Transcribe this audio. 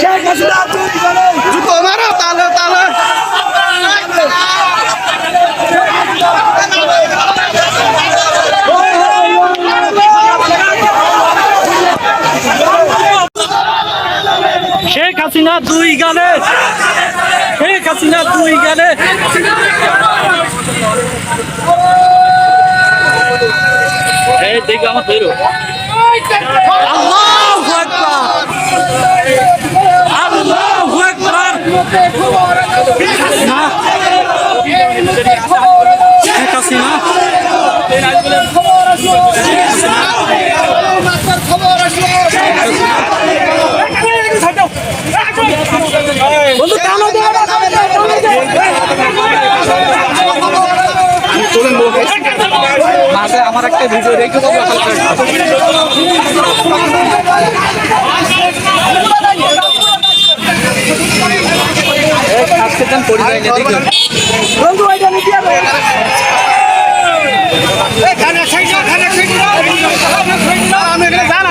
শেখ হাসিনা তালে তালে শেখ হাসিনা দুই গালে। শেখ হাসিনা দুই গালে। এই, দেখো আমার ধরো। আমার একটা ভিডিও রেখে দেবো। সেখান পরিচয় নিয়ে দেখুন। বন্ধু এটা নিতে হবে। আমি এখানে জানা